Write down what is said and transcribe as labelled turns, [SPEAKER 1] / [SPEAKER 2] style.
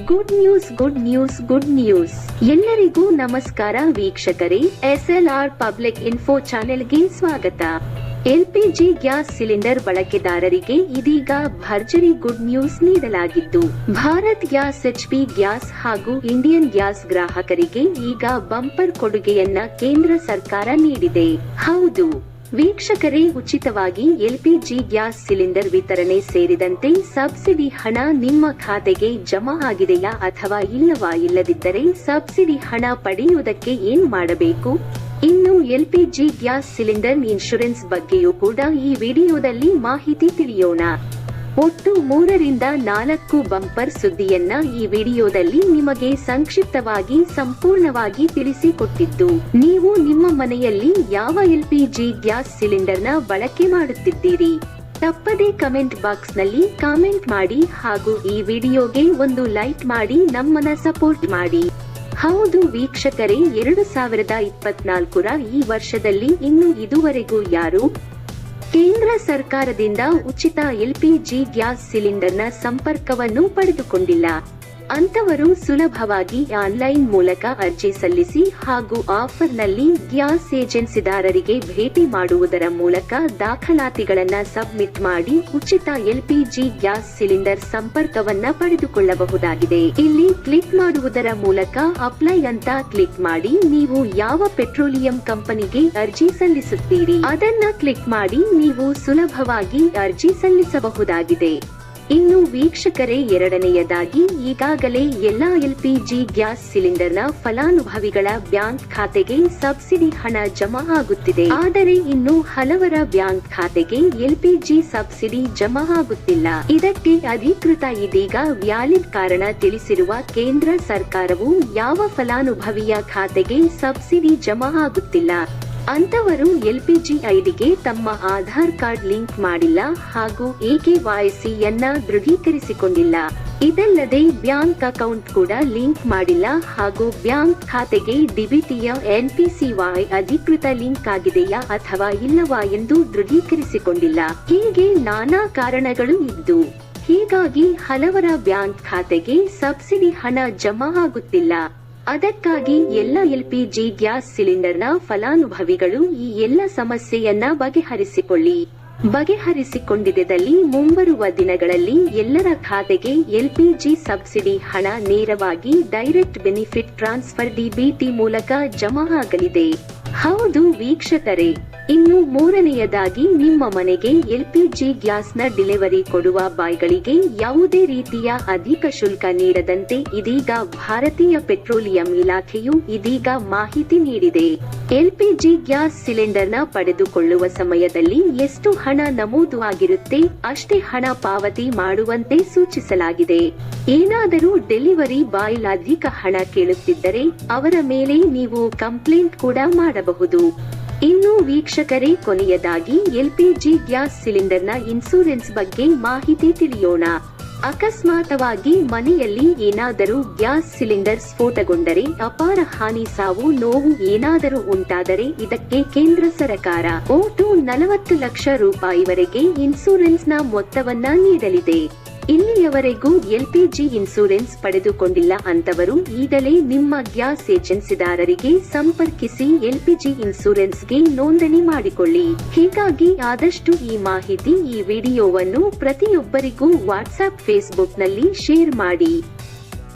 [SPEAKER 1] Good news good news good news ಎಲ್ಲರಿಗೂ ನಮಸ್ಕಾರ ವೀಕ್ಷಕರೇ. ಎಸ್ಎಲ್ಆರ್ ಪಬ್ಲಿಕ್ ಇನ್ಫೋ ಚಾನೆಲ್ಗೆ ಸ್ವಾಗತ. ಎಲ್ಪಿಜಿ ಗ್ಯಾಸ್ ಸಿಲಿಂಡರ್ ಬಳಕೆದಾರರಿಗೆ ಇದೀಗ ಭರ್ಜರಿ ಗುಡ್ ನ್ಯೂಸ್ ನೀಡಲಾಗಿದ್ದು, ಭಾರತ್ ಗ್ಯಾಸ್ ಎಚ್ಪಿ ಗ್ಯಾಸ್ ಹಾಗೂ ಇಂಡಿಯನ್ ಗ್ಯಾಸ್ ಗ್ರಾಹಕರಿಗೆ ಈಗ ಬಂಪರ್ ಕೊಡುಗೆಯನ್ನ ಕೇಂದ್ರ ಸರ್ಕಾರ ನೀಡಿದೆ. ಹೌದು. ವೀಕ್ಷಕರೇ, ಉಚಿತವಾಗಿ ಎಲ್ಪಿಜಿ ಗ್ಯಾಸ್ ಸಿಲಿಂಡರ್ ವಿತರಣೆ ಸೇರಿದಂತೆ ಸಬ್ಸಿಡಿ ಹಣ ನಿಮ್ಮ ಖಾತೆಗೆ ಜಮಾ ಆಗಿದೆಯಾ ಅಥವಾ ಇಲ್ಲವಾ? ಇಲ್ಲದಿದ್ದರೆ ಸಬ್ಸಿಡಿ ಹಣ ಪಡೆಯುವುದಕ್ಕೆ ಏನು ಮಾಡಬೇಕು? ಇನ್ನು ಎಲ್ಪಿಜಿ ಗ್ಯಾಸ್ ಸಿಲಿಂಡರ್ ಇನ್ಶೂರೆನ್ಸ್ ಬಗ್ಗೆಯೂ ಕೂಡ ಈ ವಿಡಿಯೋದಲ್ಲಿ ಮಾಹಿತಿ ತಿಳಿಯೋಣ. ಒಟ್ಟು ಮೂರರಿಂದ ನಾಲ್ಕು ಬಂಪರ್ ಸುದ್ದಿಯನ್ನ ಈ ವಿಡಿಯೋದಲ್ಲಿ ನಿಮಗೆ ಸಂಕ್ಷಿಪ್ತವಾಗಿ, ಸಂಪೂರ್ಣವಾಗಿ ತಿಳಿಸಿಕೊಟ್ಟಿದ್ದು. ನೀವು ನಿಮ್ಮ ಮನೆಯಲ್ಲಿ ಯಾವ ಎಲ್ಪಿಜಿ ಗ್ಯಾಸ್ ಸಿಲಿಂಡರ್ನ ಬಳಕೆ ಮಾಡುತ್ತಿದ್ದೀರಿ? ತಪ್ಪದೇ ಕಮೆಂಟ್ ಬಾಕ್ಸ್ನಲ್ಲಿ ಕಾಮೆಂಟ್ ಮಾಡಿ ಹಾಗೂ ಈ ವಿಡಿಯೋಗೆ ಒಂದು ಲೈಕ್ ಮಾಡಿ ನಮ್ಮನ್ನ ಸಪೋರ್ಟ್ ಮಾಡಿ. ಹೌದು ವೀಕ್ಷಕರೇ, ಎರಡು ಸಾವಿರದ ಇಪ್ಪತ್ನಾಲ್ಕರ ಈ ವರ್ಷದಲ್ಲಿ ಇನ್ನು ಇದುವರೆಗೂ ಯಾರು ಕೇಂದ್ರ ಸರ್ಕಾರದಿಂದ ಉಚಿತ ಎಲ್ಪಿಜಿ ಗ್ಯಾಸ್ ಸಿಲಿಂಡರ್ನ ಸಂಪರ್ಕವನ್ನು ಪಡೆದುಕೊಂಡಿಲ್ಲ. ಅಂತವರು ಸುಲಭವಾಗಿ ಆನ್ಲೈನ್ ಮೂಲಕ ಅರ್ಜಿ ಸಲ್ಲಿಸಿ ಹಾಗೂ ಆಫರ್ನಲ್ಲಿ ಗ್ಯಾಸ್ ಏಜೆನ್ಸಿದಾರರಿಗೆ ಭೇಟಿ ಮಾಡುವುದರ ಮೂಲಕ ದಾಖಲಾತಿಗಳನ್ನು ಸಬ್ಮಿಟ್ ಮಾಡಿ ಉಚಿತ ಎಲ್ಪಿಜಿ ಗ್ಯಾಸ್ ಸಿಲಿಂಡರ್ ಸಂಪರ್ಕವನ್ನ ಪಡೆದುಕೊಳ್ಳಬಹುದಾಗಿದೆ. ಇಲ್ಲಿ ಕ್ಲಿಕ್ ಮಾಡುವುದರ ಮೂಲಕ ಅಪ್ಲೈ ಅಂತ ಕ್ಲಿಕ್ ಮಾಡಿ ನೀವು ಯಾವ ಪೆಟ್ರೋಲಿಯಂ ಕಂಪನಿಗೆ ಅರ್ಜಿ ಸಲ್ಲಿಸುತ್ತೀರಿ. ಅದನ್ನ ಕ್ಲಿಕ್ ಮಾಡಿ ನೀವು ಸುಲಭವಾಗಿ ಅರ್ಜಿ ಸಲ್ಲಿಸಬಹುದಾಗಿದೆ. ಇನ್ನು ವೀಕ್ಷಕರೇ ಎರಡನೆಯದಾಗಿ ಈಗಾಗಲೇ ಎಲ್ಲಾ ಎಲ್ಪಿಜಿ ಗ್ಯಾಸ್ ಸಿಲಿಂಡರ್ನ ಫಲಾನುಭವಿಗಳ ಬ್ಯಾಂಕ್ ಖಾತೆಗೆ ಸಬ್ಸಿಡಿ ಹಣ ಜಮಾ ಆಗುತ್ತಿದೆ. ಆದರೆ ಇನ್ನು ಹಲವರ ಬ್ಯಾಂಕ್ ಖಾತೆಗೆ ಎಲ್ಪಿಜಿ ಸಬ್ಸಿಡಿ ಜಮಾ ಆಗುತ್ತಿಲ್ಲ. ಇದಕ್ಕೆ ಅಧಿಕೃತ ಇದೀಗ ವ್ಯಾಲಿಡ್ ಕಾರಣ ತಿಳಿಸಿರುವ ಕೇಂದ್ರ ಸರ್ಕಾರವು ಯಾವ ಫಲಾನುಭವಿಯ ಖಾತೆಗೆ ಸಬ್ಸಿಡಿ ಜಮಾ ಆಗುತ್ತಿಲ್ಲ. ಅಂತವರು ಎಲ್ಪಿಜಿ ಐಡಿಗೆ ತಮ್ಮ ಆಧಾರ್ ಕಾರ್ಡ್ ಲಿಂಕ್ ಮಾಡಿಲ್ಲ ಹಾಗೂ ಎಕೆವೈಸಿಯನ್ನ ದೃಢೀಕರಿಸಿಕೊಂಡಿಲ್ಲ. ಇದಲ್ಲದೆ ಬ್ಯಾಂಕ್ ಅಕೌಂಟ್ ಕೂಡ ಲಿಂಕ್ ಮಾಡಿಲ್ಲ ಹಾಗೂ ಬ್ಯಾಂಕ್ ಖಾತೆಗೆ ಡಿಬಿಟಿಯ ಎನ್ಪಿಸಿವೈ ಅಧಿಕೃತ ಲಿಂಕ್ ಆಗಿದೆಯಾ ಅಥವಾ ಇಲ್ಲವಾ ಎಂದು ದೃಢೀಕರಿಸಿಕೊಂಡಿಲ್ಲ. ಹೀಗೆ ನಾನಾ ಕಾರಣಗಳು ಇದ್ದು, ಹೀಗಾಗಿ ಹಲವರ ಬ್ಯಾಂಕ್ ಖಾತೆಗೆ ಸಬ್ಸಿಡಿ ಹಣ ಜಮಾ ಆಗುತ್ತಿಲ್ಲ. ಅದಕ್ಕಾಗಿ ಎಲ್ಲ ಎಲ್ಪಿಜಿ ಗ್ಯಾಸ್ ಸಿಲಿಂಡರ್ನ ಫಲಾನುಭವಿಗಳು ಈ ಎಲ್ಲ ಸಮಸ್ಯೆಯನ್ನ ಬಗೆಹರಿಸಿಕೊಳ್ಳಿ. ಬಗೆಹರಿಸಿಕೊಂಡಿದ್ದಲ್ಲಿ ಮುಂಬರುವ ದಿನಗಳಲ್ಲಿ ಎಲ್ಲರ ಖಾತೆಗೆ ಎಲ್ಪಿಜಿ ಸಬ್ಸಿಡಿ ಹಣ ನೇರವಾಗಿ ಡೈರೆಕ್ಟ್ ಬೆನಿಫಿಟ್ ಟ್ರಾನ್ಸ್ಫರ್ ಡಿಬಿಟಿ ಮೂಲಕ ಜಮಾ ಆಗಲಿದೆ. ಹೌದು ವೀಕ್ಷಕರೇ. ಇನ್ನು ಮೂರನೆಯದಾಗಿ, ನಿಮ್ಮ ಮನೆಗೆ ಎಲ್ಪಿಜಿ ಗ್ಯಾಸ್ನ ಡೆಲಿವರಿ ಕೊಡುವ ಬಾಯ್ಗಳಿಗೆ ಯಾವುದೇ ರೀತಿಯ ಅಧಿಕ ಶುಲ್ಕ ನೀಡದಂತೆ ಇದೀಗ ಭಾರತೀಯ ಪೆಟ್ರೋಲಿಯಂ ಇಲಾಖೆಯು ಇದೀಗ ಮಾಹಿತಿ ನೀಡಿದೆ. ಎಲ್ಪಿಜಿ ಗ್ಯಾಸ್ ಸಿಲಿಂಡರ್ನ ಪಡೆದುಕೊಳ್ಳುವ ಸಮಯದಲ್ಲಿ ಎಷ್ಟು ಹಣ ನಮೂದು ಆಗಿರುತ್ತೆ, ಅಷ್ಟೇ ಹಣ ಪಾವತಿ ಮಾಡುವಂತೆ ಸೂಚಿಸಲಾಗಿದೆ. ಏನಾದರೂ ಡೆಲಿವರಿ ಬಾಯ್ ಅಧಿಕ ಹಣ ಕೇಳುತ್ತಿದ್ದರೆ, ಅವರ ಮೇಲೆ ನೀವು ಕಂಪ್ಲೇಂಟ್ ಕೂಡ ಮಾಡಬಹುದು. ಇನ್ನು ವೀಕ್ಷಕರೇ, ಕೊನೆಯದಾಗಿ ಎಲ್ಪಿಜಿ ಗ್ಯಾಸ್ ಸಿಲಿಂಡರ್ನ ಇನ್ಸೂರೆನ್ಸ್ ಬಗ್ಗೆ ಮಾಹಿತಿ ತಿಳಿಯೋಣ. ಅಕಸ್ಮಾತವಾಗಿ ಮನೆಯಲ್ಲಿ ಏನಾದರೂ ಗ್ಯಾಸ್ ಸಿಲಿಂಡರ್ ಸ್ಫೋಟಗೊಂಡರೆ ಅಪಾರ ಹಾನಿ ಸಾವು ನೋವು ಏನಾದರೂ ಉಂಟಾದರೆ ಇದಕ್ಕೆ ಕೇಂದ್ರ ಸರ್ಕಾರ ಒಟ್ಟು ನಲವತ್ತು ಲಕ್ಷ ರೂಪಾಯಿವರೆಗೆ ಇನ್ಸೂರೆನ್ಸ್ನ ಮೊತ್ತವನ್ನ ನೀಡಲಿದೆ. ಇಲ್ಲಿಯವರೆಗೂ ಎಲ್ಪಿಜಿ ಇನ್ಸೂರೆನ್ಸ್ ಪಡೆದುಕೊಂಡಿಲ್ಲ ಅಂತವರು ಈಗಲೇ ನಿಮ್ಮ ಗ್ಯಾಸ್ ಏಜೆನ್ಸಿದಾರರಿಗೆ ಸಂಪರ್ಕಿಸಿ ಎಲ್ಪಿಜಿ ಇನ್ಸೂರೆನ್ಸ್ಗೆ ನೋಂದಣಿ ಮಾಡಿಕೊಳ್ಳಿ. ಹೀಗಾಗಿ ಆದಷ್ಟು ಈ ಮಾಹಿತಿ ಈ ವಿಡಿಯೋವನ್ನು ಪ್ರತಿಯೊಬ್ಬರಿಗೂ ವಾಟ್ಸ್ಆಪ್ ಫೇಸ್ಬುಕ್ನಲ್ಲಿ ಶೇರ್ ಮಾಡಿ.